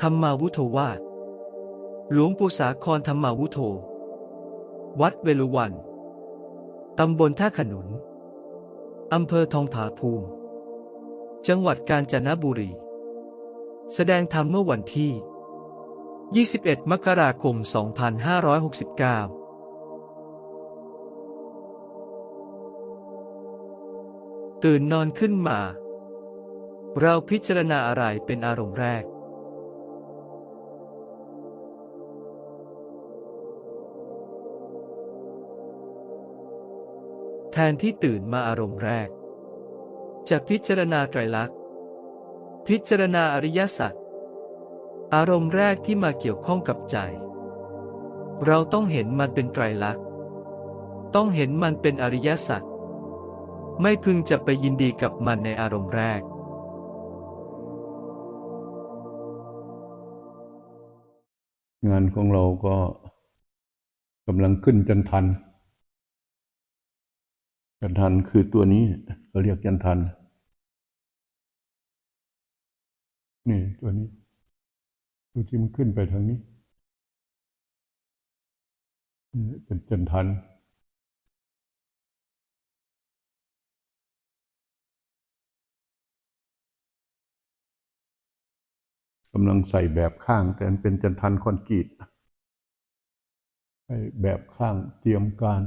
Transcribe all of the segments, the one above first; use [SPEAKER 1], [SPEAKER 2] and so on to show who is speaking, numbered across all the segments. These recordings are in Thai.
[SPEAKER 1] ธรรมาวุโทวาหลวงปู่สาครธรรมาวุโทวัดเวลุวัน ตำบลท่าขนุน อำเภอทองผาภูมิ จังหวัดกาญจนบุรี แสดงธรรมเมื่อวันที่ 21 มกราคม 2569ตื่นนอนขึ้นมา เราพิจารณาอะไรเป็นอารมณ์แรก แทนที่ตื่นมาอารมณ์แรก จะพิจารณาไตรลักษณ์ พิจารณาอริยสัจ อารมณ์แรกที่มาเกี่ยวข้องกับใจ เราต้องเห็นมันเป็นไตรลักษณ์ ต้องเห็นมันเป็นอริยสัจ ไม่พึงจะไปยินดีกับมันในอารมณ์แรก
[SPEAKER 2] งานของเราก็กำลังขึ้นจนทัน จันทันคือตัวนี้เขาเรียกจันทัน นี่ตัวนี้ ตัวที่มันขึ้นไปทางนี้นี่เป็นจันทันกำลังใส่แบบข้าง แต่มันเป็นจันทันคอนกรีตใส่แบบข้างเตรียมการ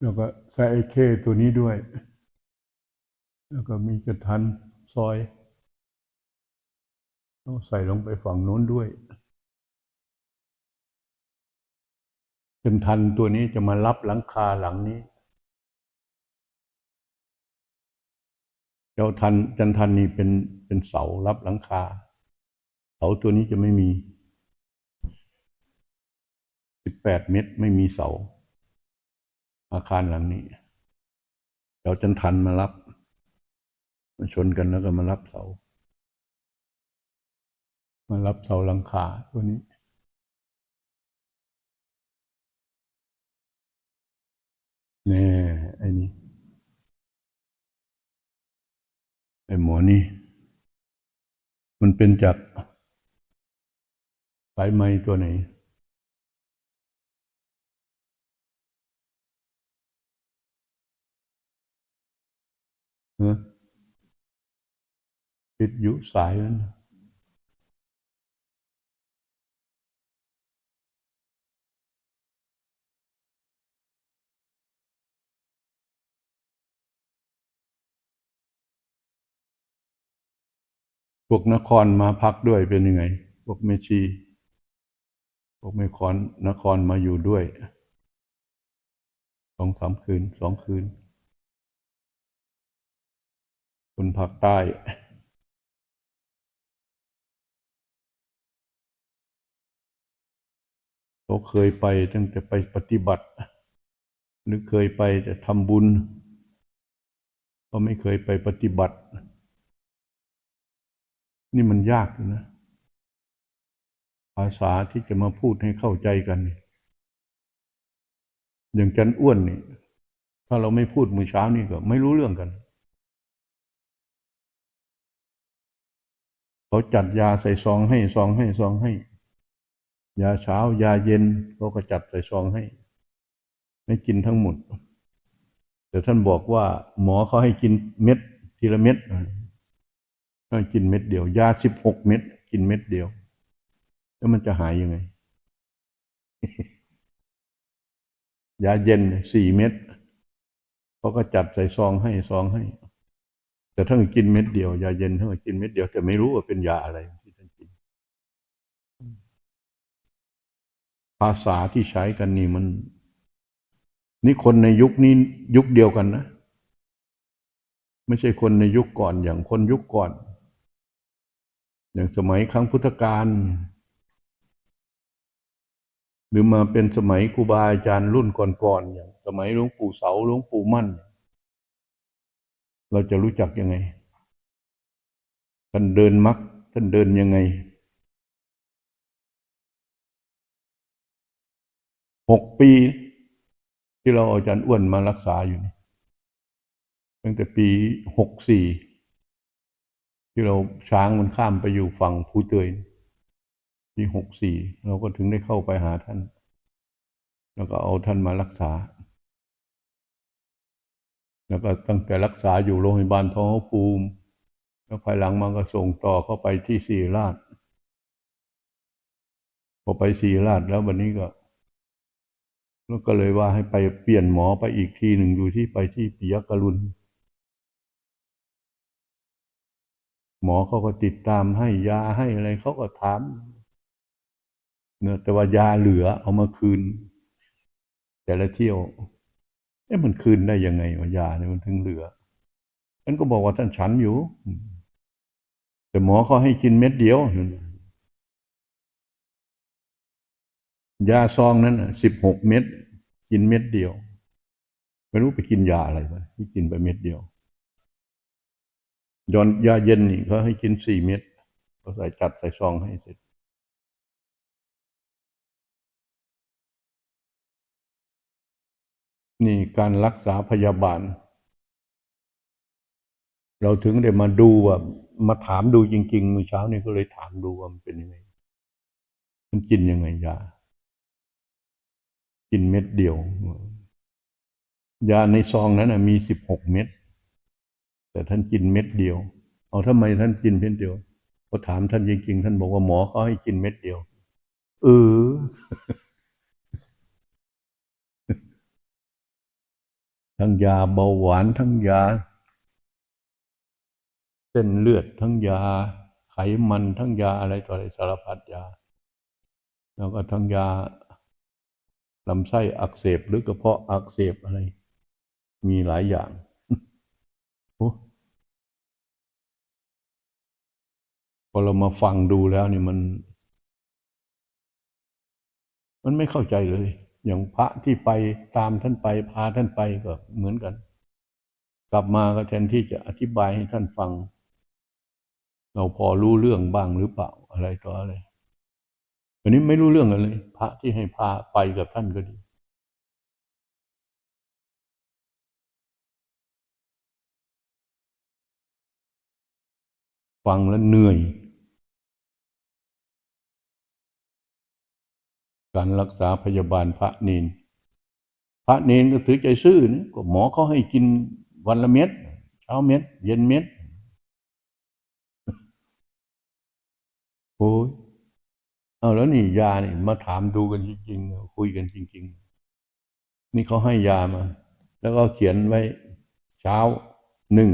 [SPEAKER 2] แล้วก็ใส่ไอ้เคตัวนี้ด้วย แล้วก็มีจันทันซอยต้องใส่ลงไปฝั่งโน้นด้วยจันทันตัวนี้จะมารับหลังคาหลังนี้ เจ้าทันจันทันนี่เป็นเป็นเสารับหลังคา เสาตัวนี้จะไม่มีสิบแปดเมตรไม่มีเสา อาคารหลังนี้เจ้าจันทันมารับมาชนกันแล้วก็มารับเสา มารับเสาหลังคาตัวนี้แน่ไอ้นี่ไอ้หมอนี่ มันเป็นจากสายไหมตัวไหน ปิดอยุสายนั้นน่ะพวกนครมาพักด้วยเป็นยังไง พวกเมชี พวกเมคอนนครมาอยู่ด้วย สองสามคืน สองคืน คนภาคใต้เขาเคยไปตั้งแต่ไปปฏิบัติ หรือเคยไปแต่ทำบุญก็ไม่เคยไปปฏิบัติ นี่มันยากอยู่นะ ภาษาที่จะมาพูดให้เข้าใจกัน อย่างจันอ้วนนี่ ถ้าเราไม่พูดมือเช้านี่ก็ไม่รู้เรื่องกัน เขาจัดยาใส่ซองให้ซองให้ซองให้ ยาเช้ายาเย็นเขาก็จัดใส่ซองให้ ไม่กินทั้งหมด แต่ท่านบอกว่าหมอเขาให้กินเม็ดทีละเม็ดก็กินเม็ดเดียว ยาสิบหกเม็ด กินเม็ดเดียว แล้วมันจะหายยังไง ยาเย็นสี่เม็ดเขาก็จัดใส่ซองให้ซองให้ แต่ถ้านกินเม็ดเดียวยาเย็นถ้านกินเม็ดเดียวแต่ไม่รู้ว่าเป็นยาอะไรที่ท่านกิน ภาษาที่ใช้กันนี่มัน นี่คนในยุคนี้ยุคเดียวกันนะไม่ใช่คนในยุคก่อนอย่างคนยุคก่อน อย่างสมัยครั้งพุทธกาลหรือมาเป็นสมัยครูบาอาจารย์รุ่นก่อนๆอย่าง สมัยหลวงปู่เสาหลวงปู่มั่นเเราจะรู้จักยังไง ท่านเดินมักท่านเดินยังไงหกปี ที่เราอาอาจารย์อ้วนมารักษาอยู่นี่ตั้งแต่ปีหกสี่ที่เราช้างมันข้ามไปอยู่ฝั่งภูเตยปีหกสี่เราก็ถึงได้เข้าไปหาท่าน แล้วก็เอาท่านมารักษา แล้วก็ตั้งแต่รักษาอยู่โรงพยาบาลท้องภูมิ แล้วภายหลังมันก็ส่งต่อเข้าไปที่ศรีราชพอไปศรีราชแล้ววันนี้ก็แล้วก็เลยว่าให้ไปเปลี่ยนหมอไปอีกทีหนึ่งอยู่ที่ไปที่ปิยกรุณหมอเขาก็ติดตามให้ยาให้อะไรเขาก็ถามเนอะแต่ว่ายาเหลือเอามาคืน แต่ละเที่ยว อ๊ะมันคืนได้ยังไงวะยาเนี่ยมันถึงเหลือฉันก็บอกว่าท่านฉันอยู่ แต่หมอเขาให้กินเม็ดเดียวยาซองนั้นสิบหกเม็ดกินเม็ดเดียว ไม่รู้ไปกินยาอะไรวะที่กินไปเม็ดเดียวยอนยาเย็นนี่เขาให้กินสี่เม็ดเขาใส่จัดใส่ซองให้เสร็จ นี่การรักษาพยาบาล เราถึงได้มาดูว่ามาถามดูจริงๆเมื่อเช้านี้ก็เลยถามดูว่ามันเป็นยังไง มันกินยังไงยา กินเม็ดเดียว ยาในซองนั้นนะมีสิบหกเม็ด แต่ท่านกินเม็ดเดียว เอาทำไมท่านกินเม็ดเดียวพอถามท่านจริงๆ ท่านบอกว่าหมอเขาให้กินเม็ดเดียว เออ ทั้งยาเบาหวานทั้งยา เส้นเลือดทั้งยา ไขมันทั้งยาอะไรต่ออะไรสารพัดยา แล้วก็ทั้งยาลำไส้อักเสบหรือกระเพาะอักเสบอะไร มีหลายอย่างอพอเรามาฟังดูแล้วนี่มัน มันไม่เข้าใจเลย อย่างพระที่ไปตามท่านไปพาท่านไปก็เหมือนกัน กลับมาก็แทนที่จะอธิบายให้ท่านฟัง เราพอรู้เรื่องบ้างหรือเปล่าอะไรต่ออะไรอันนี้ไม่รู้เรื่องอะไรพระที่ให้พาไปกับท่านก็ดีฟังแล้วเหนื่อย การรักษาพยาบาลพระเนนพระเนนก็ถือใจซื่อนะก็หมอเขาให้กินวันละเม็ดเช้าเม็ด เย็นเม็ดโอ้ยเอาแล้วนี่ยานี่มาถามดูกันจริงๆคุยกันจริง ๆ นี่เขาให้ยามา แล้วก็เขียนไว้เช้าหนึ่ง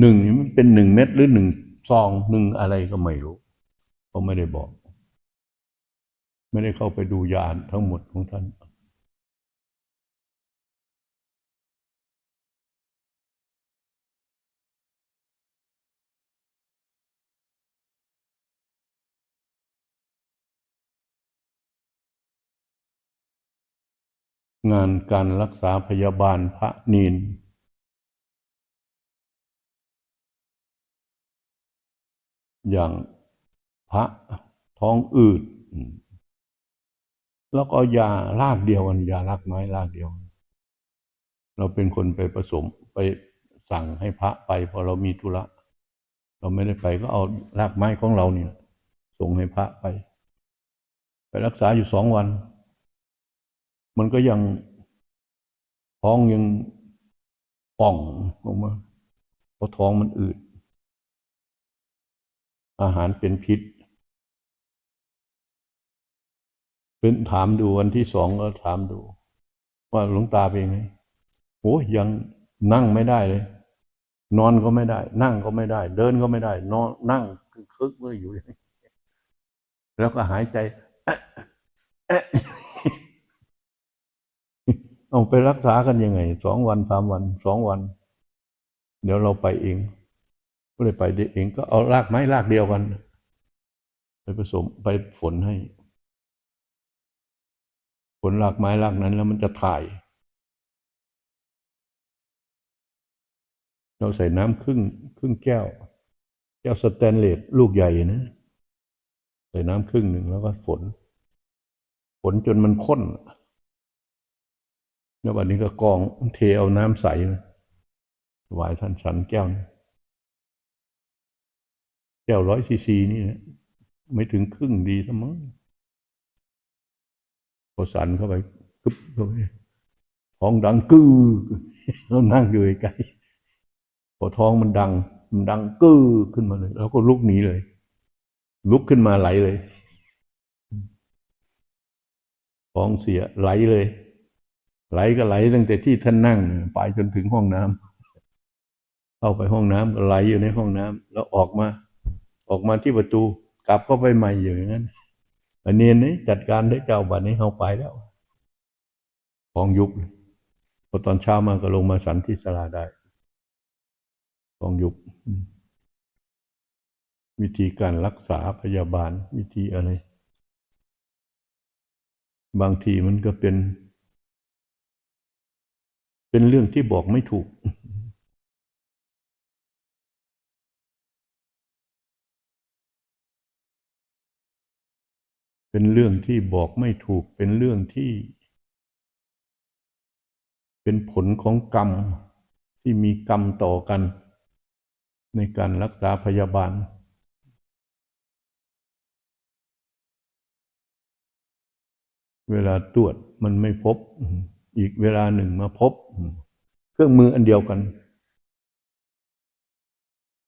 [SPEAKER 2] หนึ่งนี่มันเป็นหนึ่งเม็ดหรือหนึ่งซองหนึ่งอะไรก็ไม่รู้เขาไม่ได้บอก ไม่ได้เข้าไปดูยาทั้งหมดของท่านงานการรักษาพยาบาลพระนีนอย่างพระท้องอืด แล้วก็ยาลากเดียวกันยาลากไม้ลากเดียว เราเป็นคนไปผสมไปสั่งให้พระไปพอเรามีธุระเราไม่ได้ไปก็เอาลากไม้ของเราเนี่ยส่งให้พระไป ไปรักษาอยู่สองวัน มันก็ยังท้องยังป่องออกมาเพราะท้องมันอืดอาหารเป็นพิษ เป็นถามดูวันที่สองก็ถามดู ว่าหลวงตาเป็นไงโอ้ยยังนั่งไม่ได้เลย นอนก็ไม่ได้ นั่งก็ไม่ได้ เดินก็ไม่ได้ นอนนั่งคึกเมื่ออยู่อย่างนี้แล้วก็หายใจแออเอาไปรักษากันยังไงสองวันสามวันสองวัน เดี๋ยวเราไปเองก็เลยไปด้เองก็เอารากไม้รากเดียวกัน ไปผสมไปฝนให้ ฝนรากไม้รากนั้นแล้วมันจะถ่าย เราใส่น้ำครึ่งครึ่งแก้ว แก้วสแตนเลสลูกใหญ่นะ ใส่น้ำครึ่งหนึ่งแล้วก็ฝน ฝนจนมันข้นแล้ววันนี้ก็กรองเทเอาน้ำใสถวายท่านฉันแก้วนะแก้วร้อยซีซีนี่นะไม่ถึงครึ่งดีสมั้ง พอสั่นเข้าไปกึ๊บเข้าไปท้องดังกือเรานั่งอยู่ไกลพอท้องมันดัง มันดังกือขึ้นมาเลยแล้วก็ลุกหนีเลย ลุกขึ้นมาไหลเลยท้องเสียไหลเลย ไหลก็ไหลตั้งแต่ที่ท่านนั่งไปจนถึงห้องน้ำเข้าไปห้องน้ำก็ไหลอยู่ในห้องน้ำแล้วออกมา ออกมาที่ประตู กลับก็ไปใหม่อย่างนั้น อันเนียนนี้จัดการได้เจ้าบัดนี้เขาไปแล้ว ของยุบพอตอนเช้ามาก็ลงมาสันที่สลาได้ ของยุบวิธีการรักษาพยาบาลวิธีอะไร บางทีมันก็เป็น เป็นเรื่องที่บอกไม่ถูก เป็นเรื่องที่บอกไม่ถูกเป็นเรื่องที่ เป็นผลของกรรมที่มีกรรมต่อกัน ในการรักษาพยาบาล เวลาตรวจมันไม่พบ อีกเวลาหนึ่งมาพบ เครื่องมืออันเดียวกัน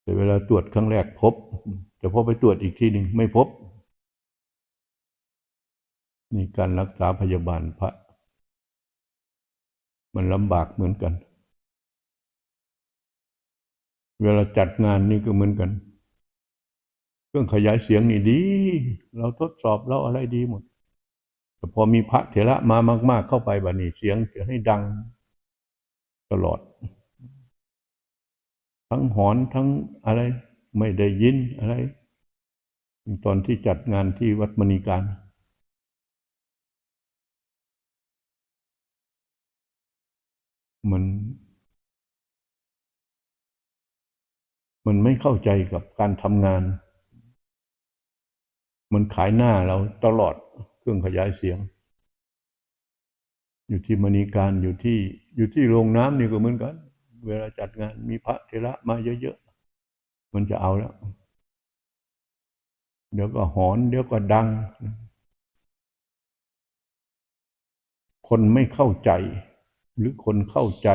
[SPEAKER 2] แต่เวลาตรวจครั้งแรกพบ แต่พอไปตรวจอีกทีหนึ่งไม่พบ นี่การรักษาพยาบาลพระ มันลำบากเหมือนกัน เวลาจัดงานนี่ก็เหมือนกัน เครื่องขยายเสียงนี่ดี เราทดสอบเราอะไรดีหมด แต่พอมีพระเถระมามาก ๆ เข้าไปบัดนี้เสียงจะให้ดังตลอด ทั้งหอนทั้งอะไรไม่ได้ยินอะไร ตอนที่จัดงานที่วัดมณีการ มันมันไม่เข้าใจกับการทำงาน มันขายหน้าเราตลอดเครื่องขยายเสียง อยู่ที่มณีการอยู่ที่อยู่ที่โรงน้ำนี่ก็เหมือนกัน เวลาจัดงานมีพระเทระมาเยอะๆ มันจะเอาแล้ว เดี๋ยวก็หอน เดี๋ยวก็ดัง คนไม่เข้าใจ หรือคนเข้าใจ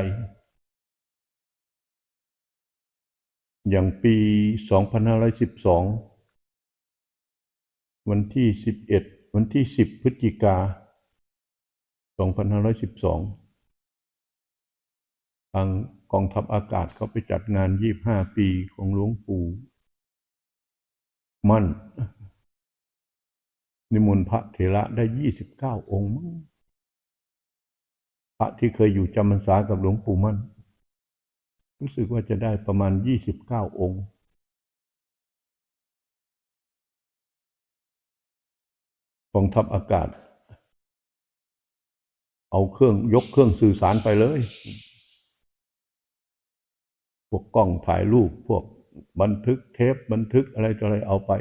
[SPEAKER 2] อย่างปี 2512 วันที่ 11 วันที่ 10 พฤศจิกา 2512 ทางกองทัพอากาศเขาไปจัดงาน 25 ปีของหลวงปู่มั่น นิมนต์พระเถระได้ 29 องค์มั้ง พระที่เคยอยู่จำพรรษากับหลวงปู่มั่น รู้สึกว่าจะได้ประมาณ29องค์กองทัพอากาศ เอาเครื่องยกเครื่องสื่อสารไปเลย พวกกล้องถ่ายรูป พวกบันทึกเทปบันทึกอะไรต่ออะไรเอาไป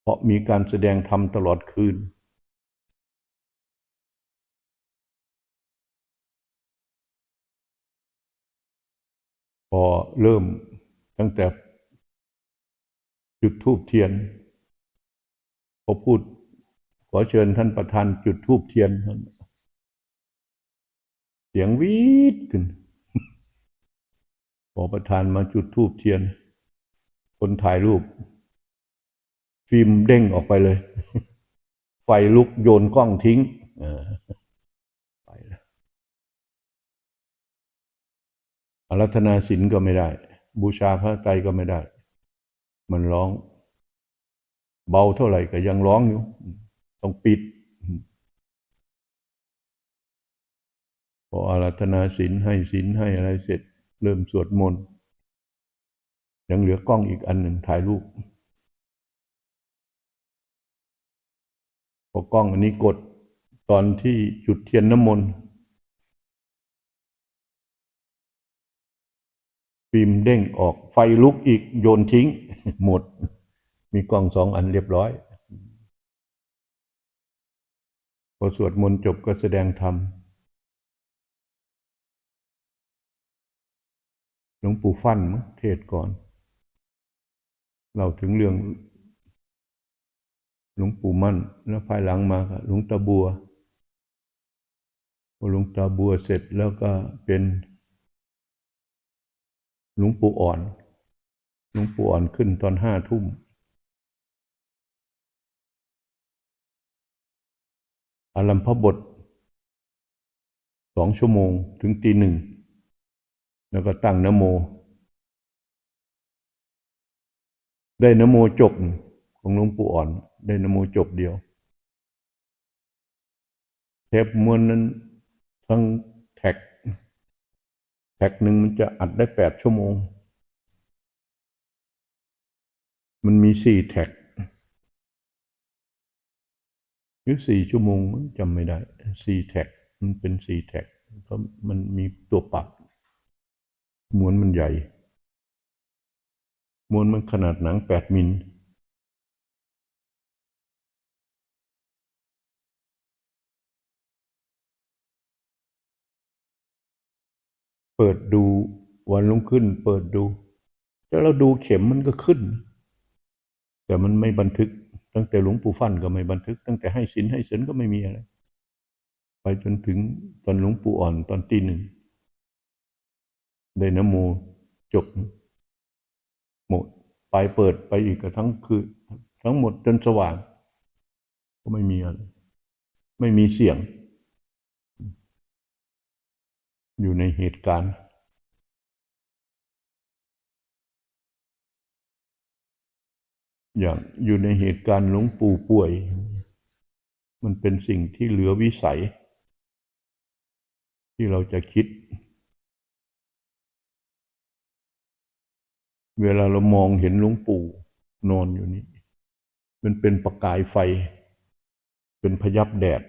[SPEAKER 2] เพราะมีการแสดงธรรมตลอดคืน พอเริ่มตั้งแต่จุดธูปเทียน พอพูดขอเชิญท่านประธานจุดธูปเทียน เสียงวีดขึ้นพอประธานมาจุดธูปเทียน คนถ่ายรูป ฟิล์มเด้งออกไปเลย ไฟลุกโยนกล้องทิ้ง อารัธนาศีลก็ไม่ได้ บูชาพระไตรก็ไม่ได้ มันร้อง เบาเท่าไหร่ก็ยังร้องอยู่ ต้องปิด พออารัธนาศีลให้ศีลให้อะไรเสร็จ เริ่มสวดมนต์ยังเหลือกล้องอีกอันหนึ่งถ่ายรูปพอกล้องอันนี้กดตอนที่จุดเทียนน้ำมนต์ ฟิล์มเด้งออก ไฟลุกอีกโยนทิ้ง หมด มีกล้องสองอันเรียบร้อย พอสวดมนต์จบก็แสดงธรรมหลวงปู่ฟั่นมั้งเทศก่อน เราถึงเรื่องหลวงปู่มั่น แล้วภายหลังมาหลวงตาบัวพอหลวงตาบัวเสร็จแล้วก็เป็น หลวงปู่อ่อน หลวงปู่อ่อนขึ้นตอนห้าทุ่ม อารัมพบทสองชั่วโมงถึงตีหนึ่ง แล้วก็ตั้งนโม ได้นโมจบของหลวงปู่อ่อน ได้นโมจบเดียว เทปมวลนั้นทั้ง แท็กหนึ่งมันจะอัดได้แปดชั่วโมง มันมีสี่แท็กหรือสี่ชั่วโมงจำไม่ได้สี่แท็กมันเป็นสี่แท็กเพราะมันมีตัวปรับมวลมันใหญ่ม้วลมันขนาดหนังแปดมิล เปิดดูวันรุ่งขึ้น เปิดดู แล้วเราดูเข็มมันก็ขึ้น แต่มันไม่บันทึก ตั้งแต่หลวงปู่ฟั่นก็ไม่บันทึก ตั้งแต่ให้สินให้สินก็ไม่มีอะไร ไปจนถึงตอนหลวงปู่อ่อนตอนตีหนึ่งได้นโมจบหมดไปเปิดไปอีกก็ทั้งคือทั้งหมดจนสว่าง ก็ไม่มีอะไร ไม่มีเสียง อยู่ในเหตุการณ์อย่างอยู่ในเหตุการณ์หลวงปู่ป่วย มันเป็นสิ่งที่เหลือวิสัย ที่เราจะคิด เวลาเรามองเห็นหลวงปู่นอนอยู่นี่มันเป็นประกายไฟ เป็นพยับแดด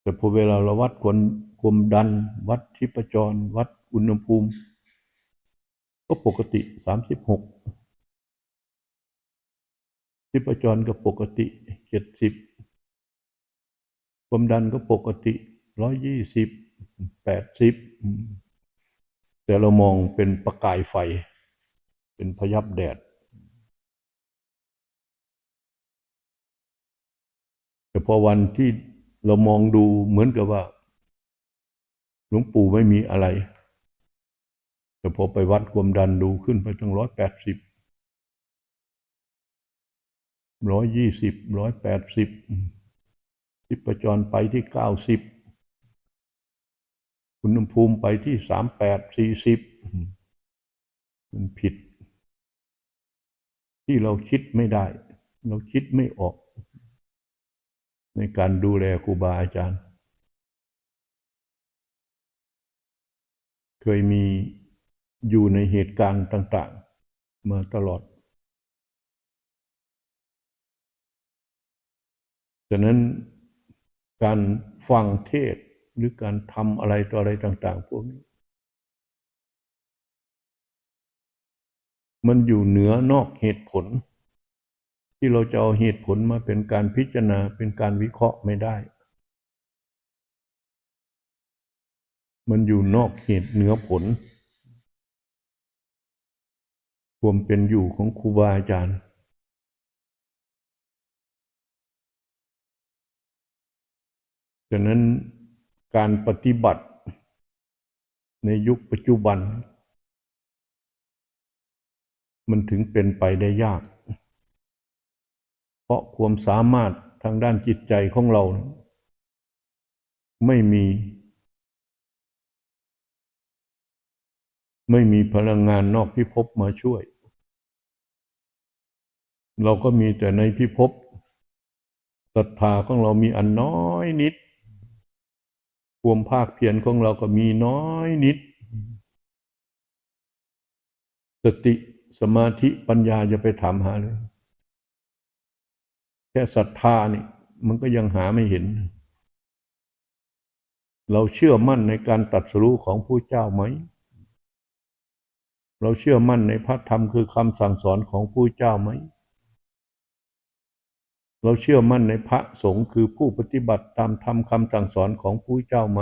[SPEAKER 2] แต่พอเวลาเราวัดความ ความดัน วัดชีพจร วัดอุณหภูมิ ก็ปกติสามสิบหกชีพจรก็ปกติเจ็ดสิบความดันก็ปกติร้อยยี่สิบแปดสิบแต่เรามองเป็นประกายไฟ เป็นพยับแดดแต่พอวันที่เรามองดูเหมือนกับว่า หลวงปู่ไม่มีอะไร แต่พอไปวัดความดันดูขึ้นไปตั้งร้อยแปดสิบร้อยยี่สิบร้อยแปดสิบทิพจรไปที่เก้าสิบอุณหภูมิไปที่สามแปดสี่สิบมันผิด ที่เราคิดไม่ได้ เราคิดไม่ออก ในการดูแลครูบาอาจารย์ เคยมีอยู่ในเหตุการณ์ต่างๆ มาตลอด ฉะนั้นการฟังเทศหรือการทำอะไรต่ออะไรต่าง ๆ พวกนี้ มันอยู่เหนือนอกเหตุผล ที่เราจะเอาเหตุผลมาเป็นการพิจารณาเป็นการวิเคราะห์ไม่ได้ มันอยู่นอกเหตุเหนือผล ความเป็นอยู่ของครูบาอาจารย์ ฉะนั้นการปฏิบัติในยุคปัจจุบัน มันถึงเป็นไปได้ยาก เพราะความสามารถทางด้านจิตใจของเรา ไม่มี ไม่มีพลังงานนอกพิภพมาช่วย เราก็มีแต่ในพิภพศรัทธาของเรามีอันน้อยนิด ความภาคเพียรของเราก็มีน้อยนิด สติสมาธิปัญญาอย่าไปถามหาเลย แค่ศรัทธานี่มันก็ยังหาไม่เห็น เราเชื่อมั่นในการตัดสรู้ของผู้เจ้าไหม เราเชื่อมั่นในพระธรรมคือคำสั่งสอนของผู้เจ้าไหม เราเชื่อมั่นในพระสงฆ์คือผู้ปฏิบัติตามธรรมคำสั่งสอนของผู้เจ้าไหม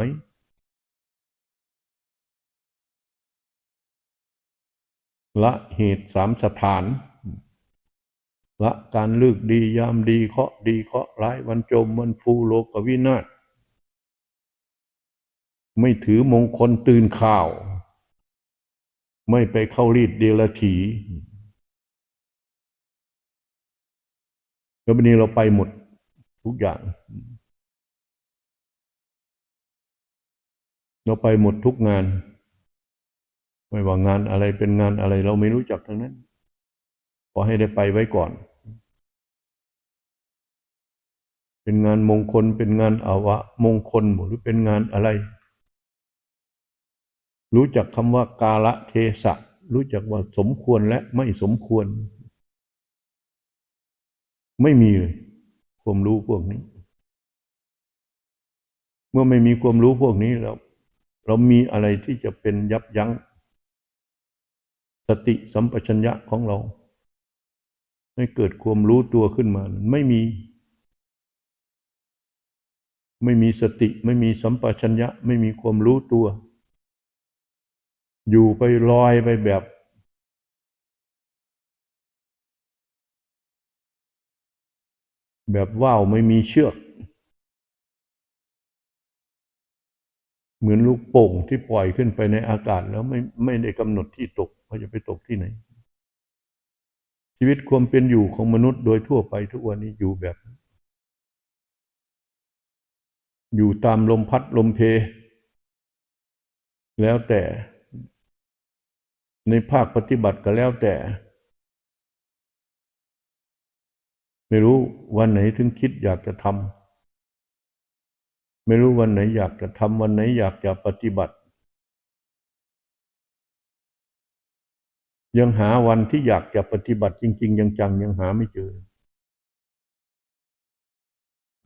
[SPEAKER 2] ละเหตุสามสถาน ละการเลือกดียามดีเคาะดีเคาะร้ายวันจมวันฟูโลกวินาศไม่ถือมงคลตื่นข่าว ไม่ไปเข้ารีดเดลถีแล้ววันนี้เราไปหมดทุกอย่าง เราไปหมดทุกงาน ไม่ว่างานอะไรเป็นงานอะไร เราไม่รู้จักทั้งนั้น ขอให้ได้ไปไว้ก่อน เป็นงานมงคลเป็นงานอาวะ มงคลหรือเป็นงานอะไร รู้จักคำว่ากาละเทศะ รู้จักว่าสมควรและไม่สมควร ไม่มีเลย ความรู้พวกนี้ เมื่อไม่มีความรู้พวกนี้แล้ว เรามีอะไรที่จะเป็นยับยั้ง สติสัมปชัญญะของเรา ให้เกิดความรู้ตัวขึ้นมา ไม่มี ไม่มีสติ ไม่มีสัมปชัญญะ ไม่มีความรู้ตัว อยู่ไปลอยไปแบบแบบว่าวไม่มีเชือก เหมือนลูกโป่งที่ปล่อยขึ้นไปในอากาศแล้วไม่ไม่ได้กำหนดที่ตกว่าจะไปตกที่ไหน ชีวิตความเป็นอยู่ของมนุษย์โดยทั่วไปทุกวันนี้อยู่แบบ อยู่ตามลมพัดลมเพ แล้วแต่ ในภาคปฏิบัติก็แล้วแต่ ไม่รู้วันไหนถึงคิดอยากจะทำไม่รู้วันไหนอยากจะทำวันไหนอยากจะปฏิบัติ ยังหาวันที่อยากจะปฏิบัติจริง ๆ ยังจังยังหาไม่เจอ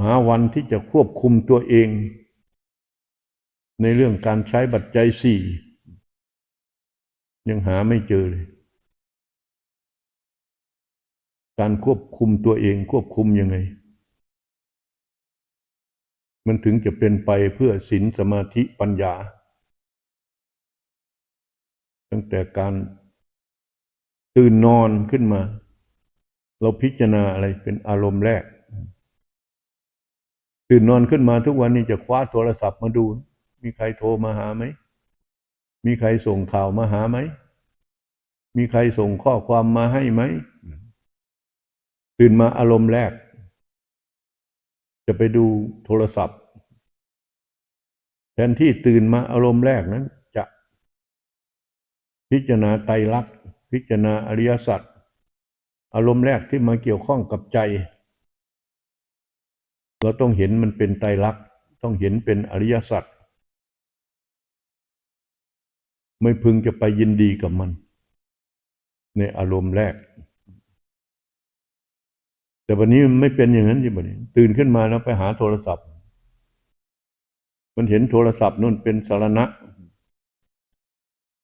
[SPEAKER 2] หาวันที่จะควบคุมตัวเอง ในเรื่องการใช้บัตรใจสี่ ยังหาไม่เจอเลย การควบคุมตัวเองควบคุมยังไง มันถึงจะเป็นไปเพื่อศีลสมาธิปัญญา ตั้งแต่การตื่นนอนขึ้นมา เราพิจารณาอะไรเป็นอารมณ์แรก ตื่นนอนขึ้นมาทุกวันนี้จะคว้าโทรศัพท์มาดู มีใครโทรมาหาไหม มีใครส่งข่าวมาหาไหม มีใครส่งข้อความมาให้ไหม ตื่นมาอารมณ์แรก จะไปดูโทรศัพท์ แทนที่ตื่นมาอารมณ์แรกนั้น จะพิจารณาไตรลักษณ์พิจารณาอริยสัจอารมณ์แรกที่มาเกี่ยวข้องกับใจ เราต้องเห็นมันเป็นไตรลักษณ์ต้องเห็นเป็นอริยสัจ ไม่พึงจะไปยินดีกับมัน ในอารมณ์แรก แต่วันนี้มันไม่เป็นอย่างนั้นที่บันนี้ ตื่นขึ้นมาแล้วไปหาโทรศัพท์ มันเห็นโทรศัพท์นู่นเป็นสารณะ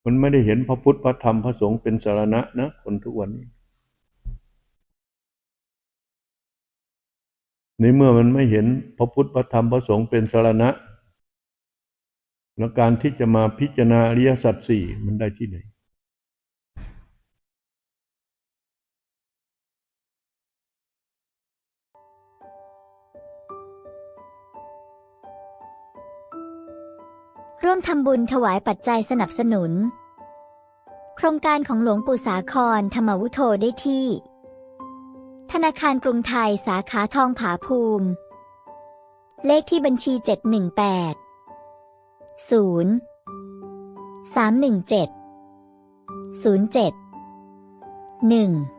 [SPEAKER 2] มันไม่ได้เห็นพระพุทธพระธรรมพระสงฆ์เป็นสารณะนะคนทุกวันนี้ในเมื่อมันไม่เห็นพระพุทธพระธรรมพระสงฆ์เป็นสารณะ แล้วการที่จะมาพิจารณาอริยสัจสี่มันได้ที่ไหน
[SPEAKER 3] ร่วมทำบุญถวายปัจจัยสนับสนุน โครงการของหลวงปู่สาครธรรมวุโธได้ที่ ธนาคารกรุงไทยสาขาทองผาภูมิ เลขที่บัญชี 718 0 317 07 1